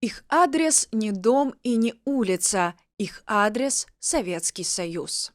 Их адрес не дом и не улица, їх адрес Советский Союз.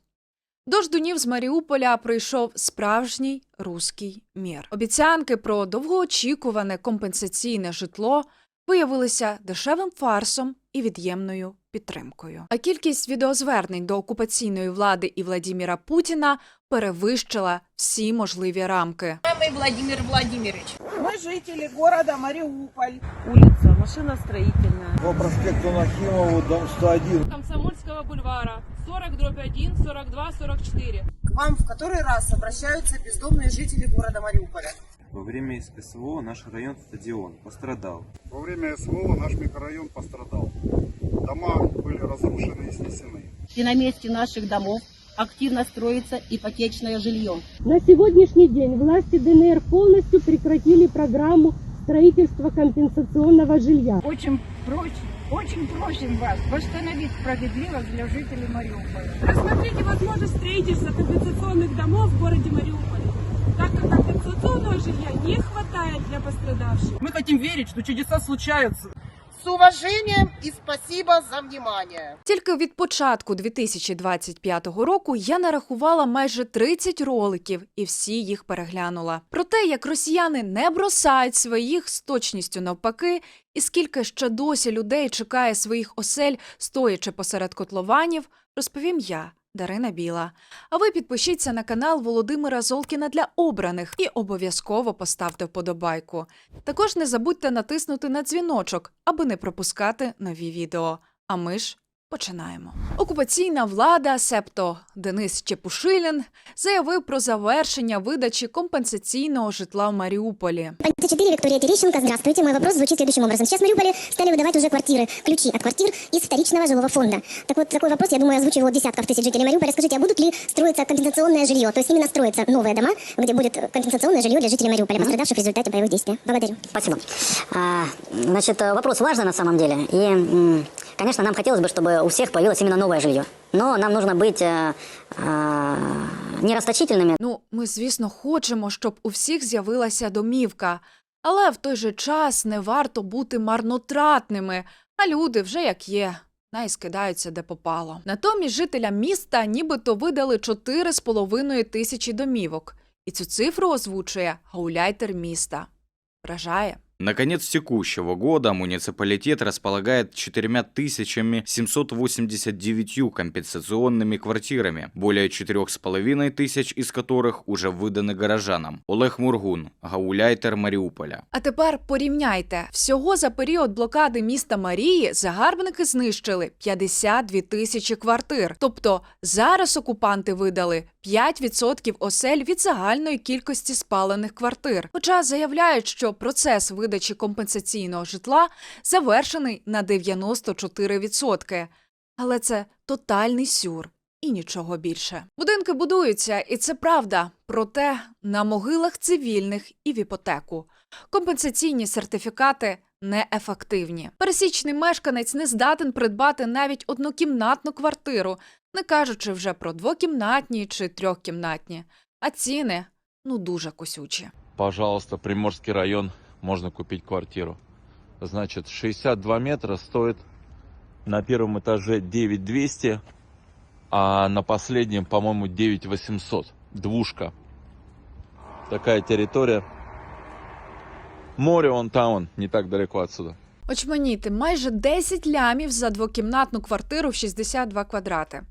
До ждунів з Маріуполя прийшов справжній руський мір. Обіцянки про довгоочікуване компенсаційне житло виявилися дешевим фарсом і від'ємною підтримкою. А кількість відеозвернень до окупаційної влади і Владіміра Путіна перевищила всі можливі рамки. Уважаемый Владимир Владимирович, Мы жители города Мариуполь. Улица машиностроительная. По проспекту Нахимову, дом 101. Комсомольского бульвара 40 дробь 1, 42, 44. К вам в который раз обращаются бездомные жители города Мариуполя. Во время СПСВО наш район стадион пострадал. Во время СВО наш микрорайон пострадал. Дома были разрушены и снесены. И на месте наших домов активно строится ипотечное жилье. На сегодняшний день власти ДНР полностью прекратили программу строительства компенсационного жилья. очень просим, очень просим вас восстановить справедливость для жителей Мариуполя. Рассмотрите возможность строительства компенсационных домов в городе Мариуполе, так как компенсационного жилья не хватает для пострадавших. Мы хотим верить, что чудеса случаются. С уважением и спасибо за внимание. Тільки від початку 2025 року я нарахувала майже 30 роликів і всі їх переглянула. Про те, як росіяни не бросають своїх з точністю навпаки, і скільки ще досі людей чекає своїх осель, стоячи посеред котлованів, розповім я. Дарина Біла. А ви підпишіться на канал Володимира Золкіна для обраних і обов'язково поставте вподобайку. Також не забудьте натиснути на дзвіночок, аби не пропускати нові відео. А ми ж починаємо. Окупаційна влада, септо Денис Чепушилін, заявив про завершення видачі компенсаційного житла в Маріуполі. Позиция 4, Виктория Терещенко. Здравствуйте. Мой вопрос звучит следующим образом. Сейчас в Мариуполе стали выдавать уже квартиры, ключи от квартир из вторичного жилого фонда. Так вот, такой вопрос, я думаю, озвучивал десятков тысяч жителей Мариуполя. Скажите, а будут ли строиться компенсационное жилье? То есть именно строятся новые дома, где будет компенсационное жилье для жителей Мариуполя, пострадавших в результате боевых действий? Благодарю. Спасибо. значит, э, вопрос важный на самом деле. И, м, конечно, нам хотелось бы, чтобы у всех появилось именно новое жилье. Но нам нужно быть э, э, не расточительными, Ну, ми, звісно, хочемо, щоб у всіх з'явилася домівка, але в той же час не варто бути марнотратними, а люди вже як є. Най скидаються де попало. Натомість жителям міста нібито видали 4,5 тисячі домівок. І цю цифру озвучує гауляйтер міста. Вражає. На конец текущего года муниципалитет располагает 4789 компенсационными квартирами, более 4,5 тысяч из которых уже выданы горожанам. Олег Мургун, гауляйтер Маріуполя. А тепер порівняйте. Всього за період блокади міста Марії загарбники знищили 52 тисячі квартир. Тобто зараз окупанти видали 5% осель від загальної кількості спалених квартир. Хоча заявляють, що процес видачі компенсаційного житла завершений на 94%. Але це тотальний сюр. І нічого більше. Будинки будуються, і це правда. Проте на могилах цивільних і в іпотеку. Компенсаційні сертифікати неефективні. Пересічний мешканець не здатен придбати навіть однокімнатну квартиру, не кажучи вже про двокімнатні чи трьохкімнатні. А ціни ну дуже косючі. Пожалуйста, Приморский район, можно купить квартиру. Значит, 62 метра стоит на первом этаже 9200, а на последнем, по-моему, 9800. Двушка. Такая территория. Море он там, он, не так далеко отсюда. Очманіти майже 10 лямів за двокімнатну квартиру в 62 квадрати.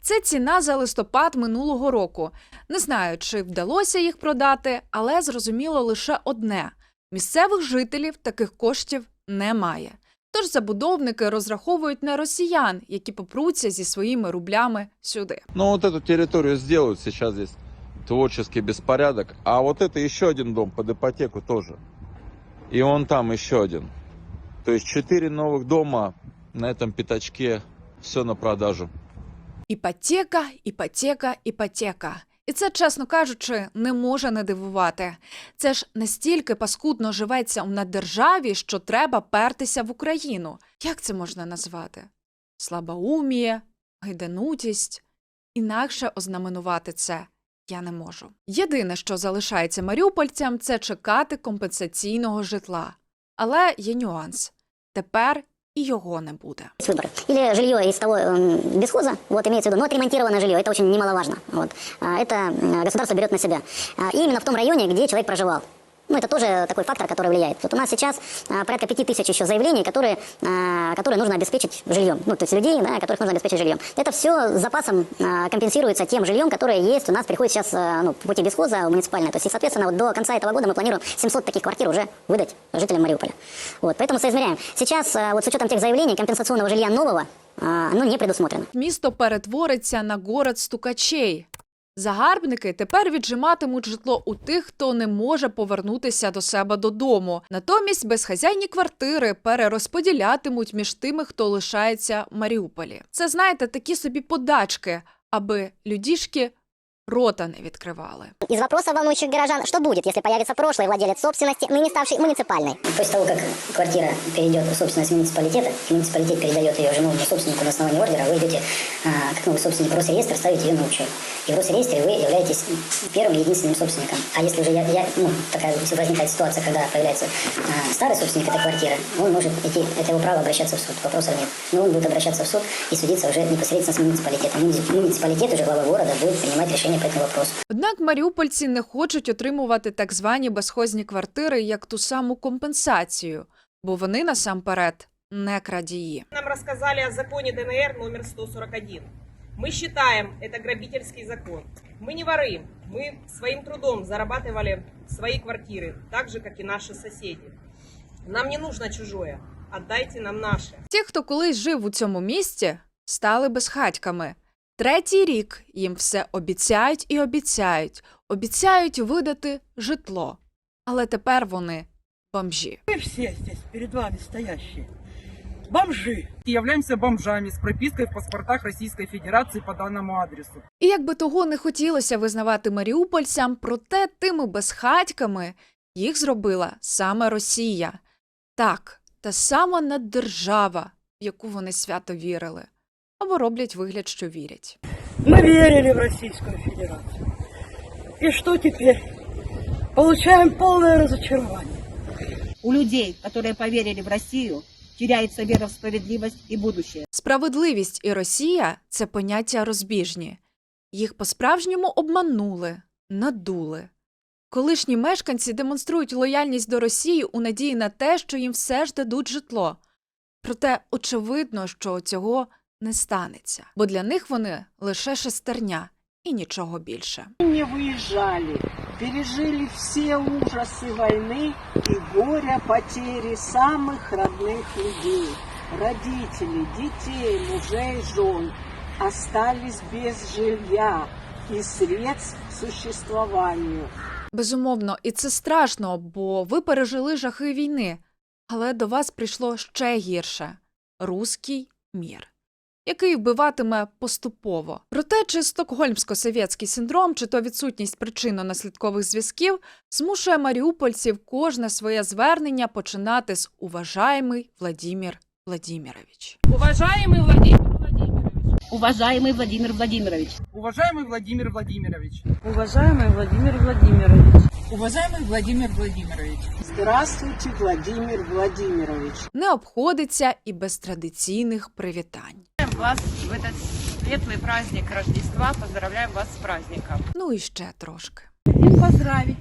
Це ціна за листопад минулого року. Не знаю, чи вдалося їх продати, але зрозуміло лише одне: місцевих жителів таких коштів немає. Тож забудовники розраховують на росіян, які попруться зі своїми рублями сюди. Ну, вот эту территорию сделают сейчас здесь творческий беспорядок. А вот это еще один дом под ипотеку тоже. И он там еще один. То есть четыре новых дома на этом пятачке. Все на продажу. Іпотека, іпотека, іпотека. І це, чесно кажучи, не може не дивувати. Це ж настільки паскудно живеться у наддержаві, що треба пертися в Україну. Як це можна назвати? Слабоуміє, гайданутість. Інакше ознаменувати це я не можу. Єдине, що залишається маріупольцям, це чекати компенсаційного житла. Але є нюанс. Тепер і його не буде. Есть выбор. Или жилье из того м, бесхоза, вот имеется в виду, но отремонтированное жилье, это очень немаловажно. Вот. А, Это м, государство берет на себя. А, И именно в том районе, где человек проживал. Ну, это тоже такой фактор, который влияет. Вот у нас сейчас а, порядка пяти тысяч еще заявлений, которые, а, которые нужно обеспечить жильем. Ну, то есть людей, да, которых нужно обеспечить жильем. Это все с запасом а, компенсируется тем жильем, которое есть. У нас приходит сейчас а, ну, по пути бесхоза муниципальное. То есть, и, соответственно, вот до конца этого года мы планируем 700 таких квартир уже выдать жителям Мариуполя. Вот, поэтому соизмеряем. Сейчас, а, вот с учетом тех заявлений, компенсационного жилья нового, а, ну, не предусмотрено. Місто перетвориться на город стукачей. Загарбники тепер віджиматимуть житло у тих, хто не може повернутися до себе додому. Натомість безхазяйні квартири перерозподілятимуть між тими, хто лишається в Маріуполі. Це знаєте, такі собі подачки, аби людішки рота не відкривали. Из вопросов, волнующих горожан, что будет, если появится прошлый владелец собственности, ныне ставший муниципальной? После того, как квартира перейдет в собственность муниципалитета, и муниципалитет передает ее же новому собственнику на основании ордера, вы идете а, как новый собственник в Росреестр, ставите ее на учет. И в Росреестре вы являетесь первым и единственным собственником. А если уже я, я- ну, такая возникает ситуация, когда появляется а, старый собственник этой квартиры, он может идти, это его право обращаться в суд, вопросов нет. Но он будет обращаться в суд и судиться уже непосредственно с муниципалитетом. Муни- Муниципалитет уже глава города будет принимать решение по этому вопросу. Однак маріупольці не хочуть отримувати так звані безхозні квартири як ту саму компенсацію, бо вони насамперед не крадії. Нам рассказали о законе ДНР номер 141. Мы считаем это грабительский закон. Мы не воры, мы своим трудом зарабатывали свои квартиры, так же, как и наши соседи. Нам не нужно чужое, отдайте нам наше. Ті, хто колись жив у цьому місті, стали безхатьками. Третій рік їм все обіцяють і обіцяють, обіцяють видати житло. Але тепер вони бомжі. Мы все здесь перед вами стоящие. Бомжи. Являемся бомжами с пропиской в паспортах Российской Федерации по данному адресу. І як би того не хотілося визнавати маріупольцям, проте тими безхатьками їх зробила саме Росія. Так, та сама наддержава, в яку вони свято вірили, або роблять вигляд, що вірять. Мы верили в Российскую Федерацию. И что теперь? Получаем полное разочарование. У людей, которые поверили в Россию, теряется вера в справедливость и будущее. Справедливість і Росія це поняття розбіжні. Їх по-справжньому обманули, надули. Колишні мешканці демонструють лояльність до Росії у надії на те, що їм все ж дадуть житло. Проте очевидно, що цього не станеться, бо для них вони лише шестерня і нічого більше. Не выезжали, пережили все ужасы войны и горя потери самых родных людей. Родителей, детей, мужей, жен остались без жилья и средств к существованию. Безумовно, і це страшно, бо ви пережили жахи війни. Але до вас прийшло ще гірше руський мір, який вбиватиме поступово. Проте, чи стокгольмсько-совєтський синдром, чи то відсутність причинно-наслідкових зв'язків змушує маріупольців кожне своє звернення починати з уважаємий Владімір Владімірович. Уважаемый Владимир Владимирович, Уважаемый Владимир Владимирович, Уважаемый Владимир Владимирович, уважаемый Владимир Владимирович, уважаемый Владимир Владимирович, здравствуйте, Владимир Владимирович. Не обходиться і без традиційних привітань. вас в этот светлый праздник Рождества. Поздравляем вас с праздником. Ну і ще трошки. Хотим поздравить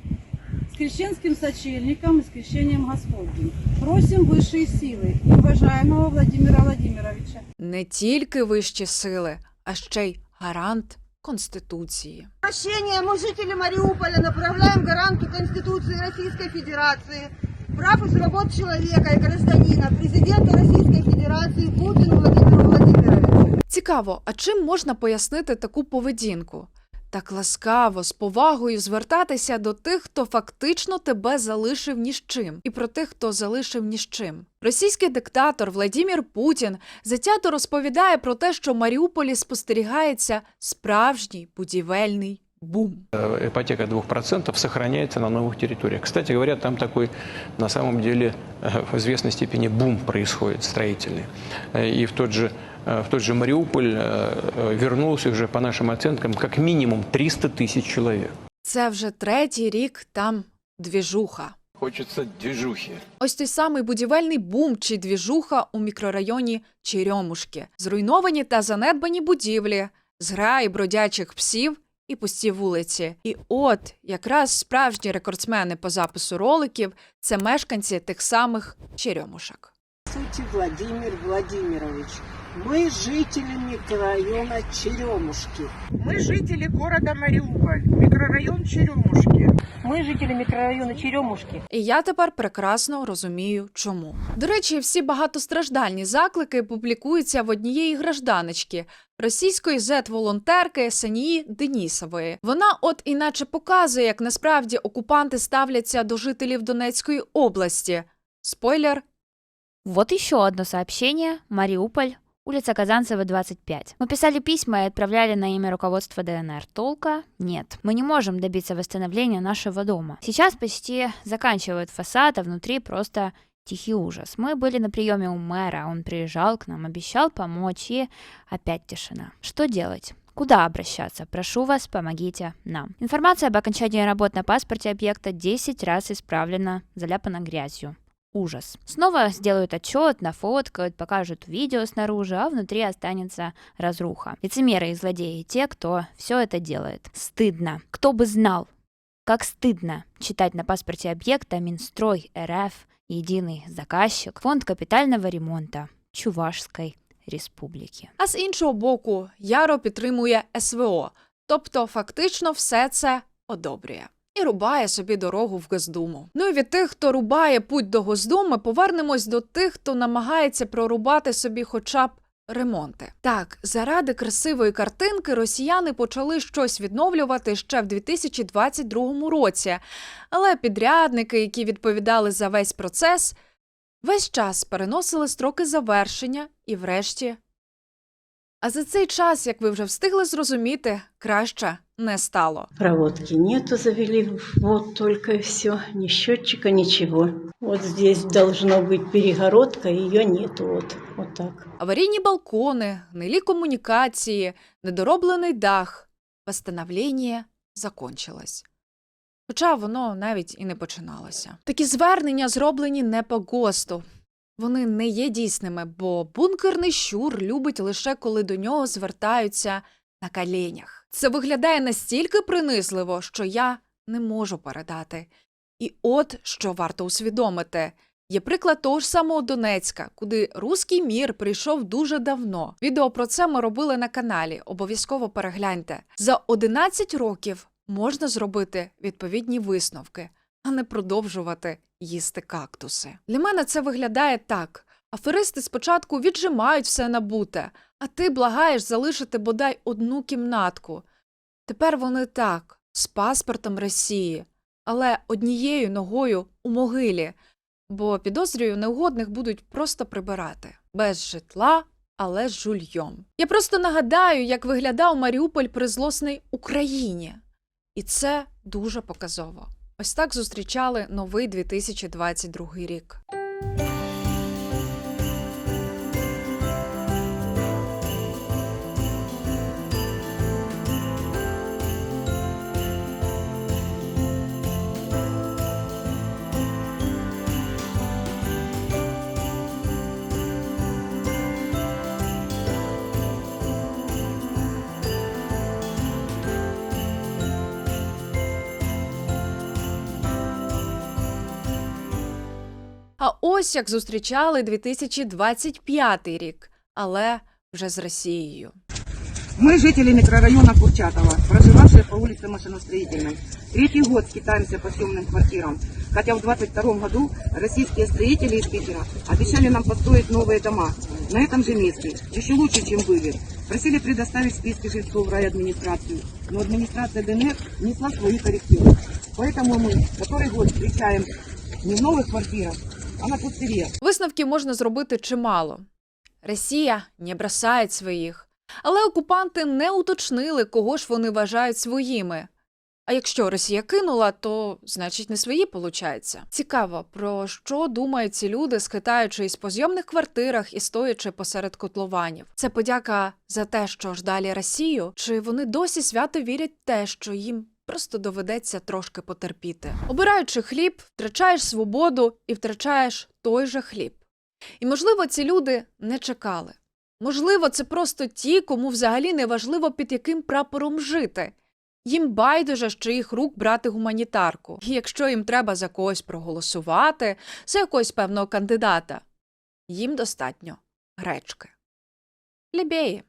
с крещенским сочельником и с крещением Господним. Просим высшие силы и уважаемого Владимира Владимировича Не тільки вищі сили, а ще й гарант Конституції. Обращение мы, жители Мариуполя, направляем гаранту Конституции Российской Федерации, прав и свобод человека и гражданина, президента Российской Федерации Путину Владимиру Владимировичу. Цікаво, а чим можна пояснити таку поведінку? Так ласкаво, з повагою звертатися до тих, хто фактично тебе залишив ні з чим, і про тих, хто залишив ні з чим. Російський диктатор Владімір Путін затято розповідає про те, що в Маріуполі спостерігається справжній будівельний бум. ипотека 2% сохраняется на новых территориях. Кстати говоря, там такой на самом деле э, в известной степени бум происходит строительный. Э, И в тот же, э, в тот же Мариуполь э, э, вернулся уже, по нашим оценкам, как минимум 300 тысяч человек. Це вже третій рік там двіжуха. Хочется движухи. Ось той самий будівельний бум чи двіжуха у мікрорайоні Черемушки, зруйновані та занедбані будівлі, зграї бродячих псів і пусті вулиці. І от якраз справжні рекордсмени по запису роликів це мешканці тих самих Черемушок. Здравствуйте, Владимир Владимирович. Мы жители микрорайона Черемушки. Мы жители города Мариуполь, микрорайон Черемушки. Мы жители микрорайона Черемушки. І я тепер прекрасно розумію, чому. До речі, всі багатостраждальні заклики публікуються в однієї гражданочки російської зет-волонтерки Санії Денісової. Вона, от іначе показує, як насправді окупанти ставляться до жителів Донецької області. Спойлер. Вот еще одно сообщение. Мариуполь. Улица Казанцева, 25. Мы писали письма и отправляли на имя руководства ДНР. Толка нет. Мы не можем добиться восстановления нашего дома. Сейчас почти заканчивают фасад, а внутри просто тихий ужас. Мы были на приеме у мэра, он приезжал к нам, обещал помочь, и опять тишина. Что делать? Куда обращаться? Прошу вас, помогите нам. Информация об окончании работ на паспорте объекта 10 раз исправлена, заляпана грязью. Ужас. Снова сделают отчет, нафоткают, покажут видео снаружи, а внутри останется разруха. Лицемеры и злодеи те, кто все это делает. Стыдно. Кто бы знал, как стыдно читать на паспорте объекта Минстрой РФ, единый заказчик, фонд капитального ремонта Чувашской республики. А з іншого боку, Яро підтримує СВО, тобто фактично все це одобрює. І рубає собі дорогу в Госдуму. Ну і від тих, хто рубає путь до Госдуми, повернемось до тих, хто намагається прорубати собі хоча б ремонти. Так, заради красивої картинки росіяни почали щось відновлювати ще в 2022 році, але підрядники, які відповідали за весь процес, весь час переносили строки завершення і, врешті. А за цей час, як ви вже встигли зрозуміти, краще не стало. Проводки нету, завели вот только и все. Ни счетчика, ничего. Вот здесь должно быть перегородка, ее нету. Вот, вот так. Аварійні балкони, гнилі комунікації, недороблений дах. Восстановлення закончилось. Хоча воно навіть і не починалося. Такі звернення зроблені не по ГОСТу. Вони не є дійсними, бо бункерний щур любить лише коли до нього звертаються на коленях. Це виглядає настільки принизливо, що я не можу передати. І от що варто усвідомити. Є приклад того ж самого Донецька, куди руський мір прийшов дуже давно. Відео про це ми робили на каналі. Обов'язково перегляньте. За 11 років можна зробити відповідні висновки, а не продовжувати їсти кактуси. Для мене це виглядає так: аферисти спочатку віджимають все набуте, а ти благаєш залишити бодай одну кімнатку. Тепер вони так, з паспортом Росії, але однією ногою у могилі, бо підозрюю, неугодних будуть просто прибирати без житла, але з жульйом. Я просто нагадаю, як виглядав Маріуполь при злосній Україні. І це дуже показово. Ось так зустрічали новий 2022 рік. ось як зустрічали 2025 рік, але вже з Росією. Мы жители микрорайона Курчатова, проживавшие по улице Машиностроительной. Третий год скитаемся по съемным квартирам, хотя в 22 году российские строители из Питера обещали нам построить новые дома на этом же месте, еще лучше, чем были. Просили предоставить списки жильцов в райадминистрацию, но администрация ДНР внесла свои коррективы. Поэтому мы который год встречаем не в новых квартирах, а на пустыре. Висновків можна зробити чимало. Росія не бросає своїх, але окупанти не уточнили, кого ж вони вважають своїми. А якщо Росія кинула, то значить не свої получається. Цікаво, про що думають ці люди, схитаючись по зйомних квартирах і стоячи посеред котлованів. Це подяка за те, що ж Росію, чи вони досі свято вірять те, що їм просто доведеться трошки потерпіти. Обираючи хліб, втрачаєш свободу і втрачаєш той же хліб. І, можливо, ці люди не чекали. Можливо, це просто ті, кому взагалі не важливо, під яким прапором жити. Їм байдуже, що їх рук брати гуманітарку. І якщо їм треба за когось проголосувати, за якогось певного кандидата, їм достатньо гречки. Лібєї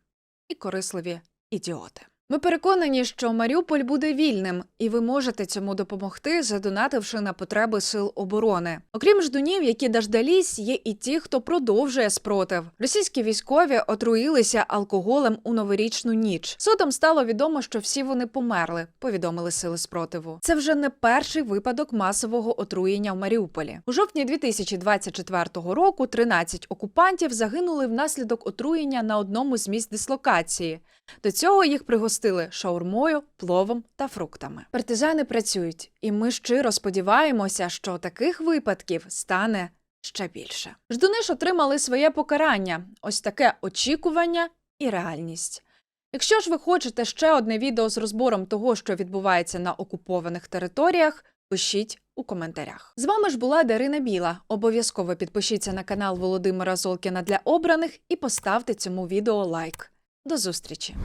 і корисливі ідіоти. Ми переконані, що Маріуполь буде вільним, і ви можете цьому допомогти, задонативши на потреби сил оборони. Окрім ждунів, які дождались, є і ті, хто продовжує спротив. Російські військові отруїлися алкоголем у новорічну ніч. Судом стало відомо, що всі вони померли. Повідомили сили спротиву. Це вже не перший випадок масового отруєння в Маріуполі. У жовтні 2024 року 13 окупантів загинули внаслідок отруєння на одному з місць дислокації. До цього їх пригостили шаурмою, пловом та фруктами. Партизани працюють, і ми щиро сподіваємося, що таких випадків стане ще більше. Ждуни ж отримали своє покарання, ось таке очікування і реальність. Якщо ж ви хочете ще одне відео з розбором того, що відбувається на окупованих територіях, пишіть у коментарях. З вами ж була Дарина Біла. Обов'язково підпишіться на канал Володимира Золкіна для обраних і поставте цьому відео лайк. До зустрічі!